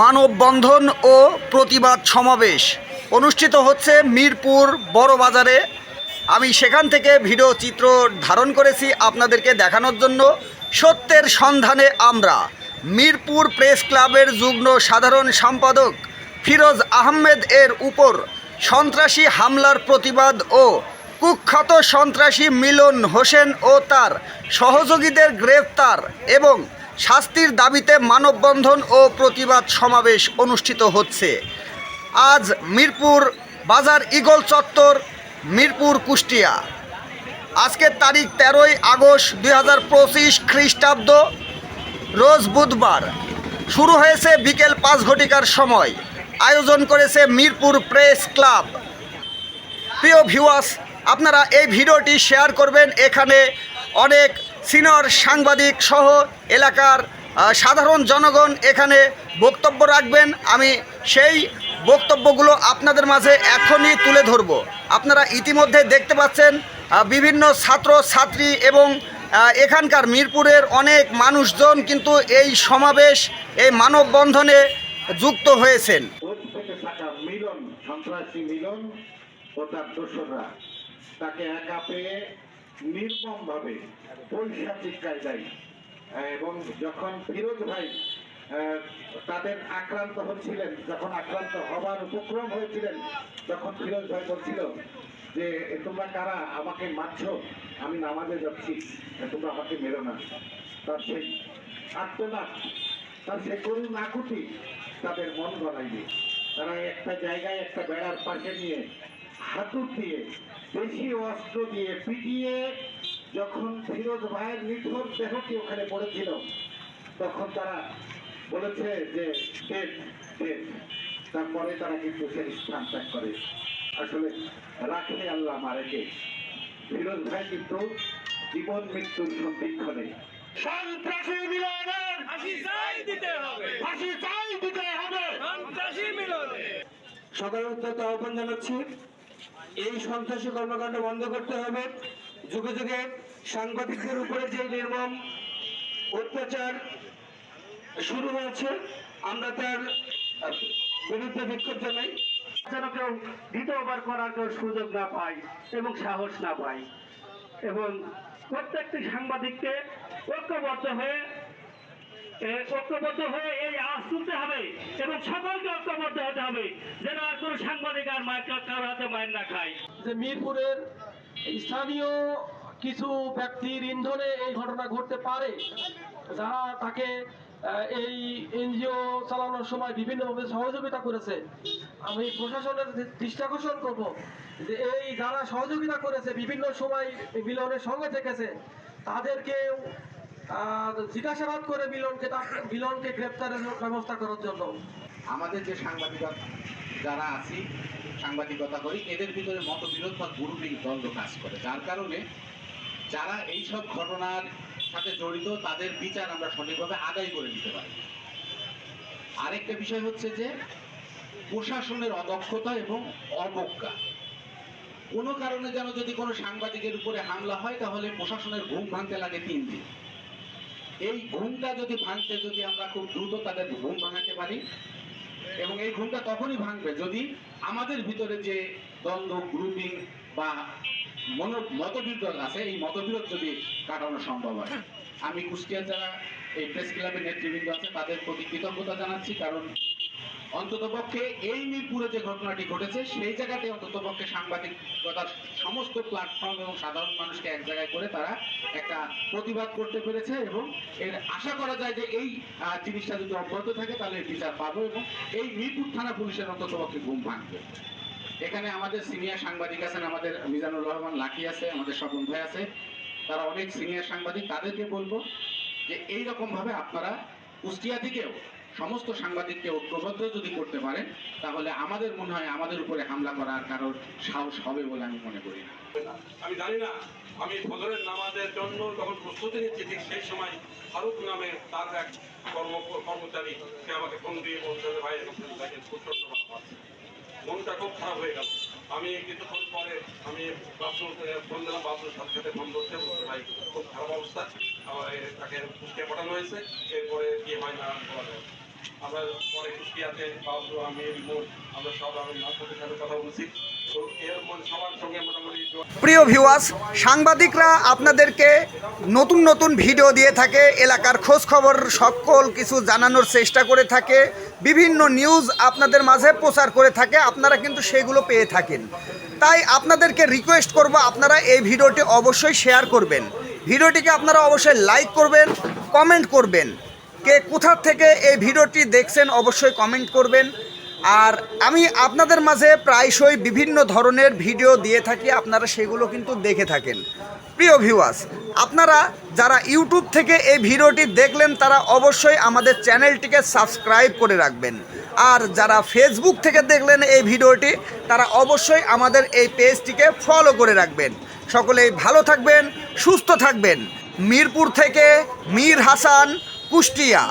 মানববন্ধন ও প্রতিবাদ সমাবেশ অনুষ্ঠিত হচ্ছে মিরপুর বড় বাজারে। আমি সেখান থেকে ভিডিও চিত্র ধারণ করেছি আপনাদেরকে দেখানোর জন্য। সত্যের সন্ধানে আমরা মিরপুর প্রেস ক্লাবের যুগ্ম সাধারণ সম্পাদক ফিরোজ আহমেদ এর উপর সন্ত্রাসী হামলার প্রতিবাদ ও কুখ্যাত সন্ত্রাসী মিলন হোসেন ও তার সহযোগীদের গ্রেফতার এবং শাস্তির দাবিতে মানববন্ধন ও প্রতিবাদ সমাবেশ অনুষ্ঠিত হচ্ছে। আজ মিরপুর বাজার ইগল চত্বর, মিরপুর কুষ্টিয়া। আজকের তারিখ তেরোই আগস্ট দুই হাজার পঁচিশ খ্রিস্টাব্দ, রোজ বুধবার। শুরু হয়েছে বিকেল পাঁচ ঘটিকার সময়। আয়োজন করেছে মিরপুর প্রেস ক্লাব। প্রিয় ভিউয়ার্স, আপনারা এই ভিডিওটি শেয়ার করবেন। এখানে অনেক সিনিয়র সাংবাদিক সহ এলাকার সাধারণ জনগণ এখানে বক্তব্য রাখবেন। আমি সেই বক্তব্যগুলো আপনাদের মাঝে এখনই তুলে ধরব। আপনারা ইতিমধ্যে দেখতে পাচ্ছেন বিভিন্ন ছাত্র, ছাত্রী এবং এখানকার মিরপুরের অনেক মানুষজন কিন্তু এই সমাবেশ, এই মানববন্ধনে যুক্ত হয়েছেন। মিলন, সন্ত্রাসী মিলন তাকে একা পেয়ে নির্মম ভাবে পৈশাচিক কায়দায় এবং যখন ফিরোজ ভাই তাদের আক্রান্ত হচ্ছিলেন, যখন আক্রান্ত হবার উপক্রম হয়েছিলেন, তখন ফিরোজ ভাই বলছিল যে তোমরা কারা? আমাকে মারছো, আমি নামাজে যাচ্ছি তোমরা আমাকে মেরো না। তার সেই আত্মনাথ তার সে করুণ নাকুতি তাদের মন গলাইবে তারা একটা জায়গায় একটা বেড়ার পাশে নিয়ে হাতুর দিয়ে বেশি অস্ত্র দিয়ে পিটিয়ে যখন ফিরোজ ভাইয়ের নিথর দেহটি ওখানে পড়েছিল তখন তারা বলেছে যে ডেট ডেট তারপরে তারা কিন্তু সে স্থান ত্যাগ করে। আসলে রাখে আল্লাহ মারেকে ফিরোজ ভাই কিন্তু জীবন মৃত্যুর সন্ধিক্ষণে। সন্ত্রাসী মিলনের ফাঁসি চাই দিতে হবে। ফাঁসি চাই দিতে হবে। সন্ত্রাসী মিলনে। সাধারণত আহ্বান জানাচ্ছি। এই সন্ত্রাসী কর্মকাণ্ড বন্ধ করতে হবে। যুগে যুগে সাংবাদিকদের উপরে যে নির্মম অত্যাচার শুরু হয়েছে, আমরা তার বিরুদ্ধে বিক্ষোভ জানাই। যেন কেউ দ্বিতীয়বার করার কেউ সুযোগ না পায় এবং সাহস না পায়। এবং প্রত্যেকটি সাংবাদিককে ঐক্যবদ্ধ হয়ে ঐক্যবদ্ধ হয়ে এই আওয়াজ তুলতে হবে এবং সকলকে ঐক্যবদ্ধ হতে হবে। যেন আর কোনো সাংবাদিক আর মায়ের কারোর হাতে মায়ের না খায় যে মিরপুরের স্থানীয় কিছু ব্যক্তির ইন্ধনে এই ঘটনা ঘটতে পারে যারা তাকে এই এনজিও চালানোর সময় বিভিন্নভাবে সহযোগিতা করেছে আমি প্রশাসনের দৃষ্টি আকর্ষণ করব যে এই যারা সহযোগিতা করেছে বিভিন্ন সময় মিলনের সঙ্গে থেকেছে তাদেরকে জিজ্ঞাসাবাদ করে মিলনকে মিলনকে গ্রেপ্তারের ব্যবস্থা করার জন্য। আমাদের যে সাংবাদিকতা যারা আছি, সাংবাদিকতা করি, এদের ভিতরে মতবিরোধ বা গ্রুপিং দ্বন্দ্ব কাজ করে। যার কারণে যারা এই সব ঘটনার সাথে জড়িত, তাদের বিচার আমরা সঠিকভাবে আদায় করে নিতে পারি। আরেকটা বিষয় হচ্ছে যে, প্রশাসনের অদক্ষতা এবং অবজ্ঞা। কোনো কারণে যেন যদি কোনো সাংবাদিকের উপরে হামলা হয়, তাহলে প্রশাসনের ঘুম ভাঙতে লাগে তিন দিন। এই ঘুমটা যদি ভাঙতে যদি আমরা খুব দ্রুত তাদের ঘুম ভাঙাতে পারি এবং এই ঘুমটা তখনই ভাঙবে যদি আমাদের ভিতরে যে দ্বন্দ্ব গ্রুপিং বা মনো, মতবিরোধ আছে, এই মতবিরোধ যদি কাটানো সম্ভব হয়। আমি কুষ্টিয়া যারা এই প্রেস ক্লাবের নেতৃবৃন্দ আছে, তাদের প্রতি কৃতজ্ঞতা জানাচ্ছি, কারণ অন্ততপক্ষে এই মিরপুরে যে ঘটনাটি ঘটেছে, সেই জায়গাতে অন্তত অন্ততপক্ষে সাংবাদিকতার সমস্ত প্ল্যাটফর্ম এবং সাধারণ মানুষকে এক জায়গায় করে তারা একটা প্রতিবাদ করতে পেরেছে এবং এর আশা করা যায় যে এই জিনিসটা যদি অব্যাহত থাকে তাহলে বিচার পাবো এবং এই মিরপুর থানা পুলিশের অন্ততপক্ষে ঘুম ভাঙবে। এখানে আমাদের সিনিয়র সাংবাদিক আছেন আমাদের মিজানুর রহমান, লাকি আছে, আমাদের স্বপন ভাই আছে। তারা অনেক সিনিয়র সাংবাদিক, তাদেরকে বলব যে এই রকম ভাবে আপনারা কুষ্টিয়া থেকেও সমস্ত সাংবাদিককে ঐক্যবদ্ধ যদি করতে পারেন, তাহলে আমাদের মনে হয় আমাদের উপরে হামলা করার কারোর সাহস হবে বলে আমি মনে করি না। আমি জানি না, আমি ফজরের নামাজের জন্য যখন প্রস্তুতি নিচ্ছি, ঠিক সেই সময় ফারুক নামে তার এক কর্ম, কর্মচারী, সে আমাকে ফোন দিয়ে বলছে ভাই মনটা খুব খারাপ হয়ে গেল। আমি কিছুক্ষণ পরে আমি ফোন দিলাম, বাথরুমের সাথে সাথে ফোন করছে বলছে, ভাই, খুব খারাপ অবস্থা। তাকে পুষ্টিয়ে পাঠানো হয়েছে। এরপরে কি হয় না বলা যায়। আমরা পরে কুষ্টিয়াতে বাবু আমি রিমোট আমরা সব আমি আপনাদের সাথে কথা বলছি। প্রিয় ভিউয়ার্স সাংবাদিকরা আপনাদেরকে নতুন নতুন ভিডিও দিয়ে থাকে, এলাকার খোঁজ খবর সকল কিছু জানানোর চেষ্টা করে থাকে, বিভিন্ন নিউজ আপনাদের মাঝে প্রচার করে থাকে, আপনারা কিন্তু সেগুলো পেয়ে থাকেন। তাই আপনাদেরকে রিকোয়েস্ট করব, আপনারা এই ভিডিওটি অবশ্যই শেয়ার করবেন। ভিডিওটিকে আপনারা অবশ্যই লাইক করবেন কমেন্ট করবেন। কে কোথা থেকে এই ভিডিওটি দেখছেন অবশ্যই কমেন্ট করবেন। আর আমি আপনাদের মাঝে প্রায়শই বিভিন্ন ধরনের ভিডিও দিয়ে থাকি, আপনারা সেগুলো কিন্তু দেখে থাকেন। প্রিয় ভিউয়ার্স আপনারা যারা ইউটিউব থেকে এই ভিডিওটি দেখলেন, তারা অবশ্যই আমাদের চ্যানেলটিকে সাবস্ক্রাইব করে রাখবেন। আর যারা ফেসবুক থেকে দেখলেন এই ভিডিওটি, তারা অবশ্যই আমাদের এই পেজটিকে ফলো করে রাখবেন। সকলেই ভালো থাকবেন, সুস্থ থাকবেন। মিরপুর থেকে মীর হাসান কুষ্টিয়া।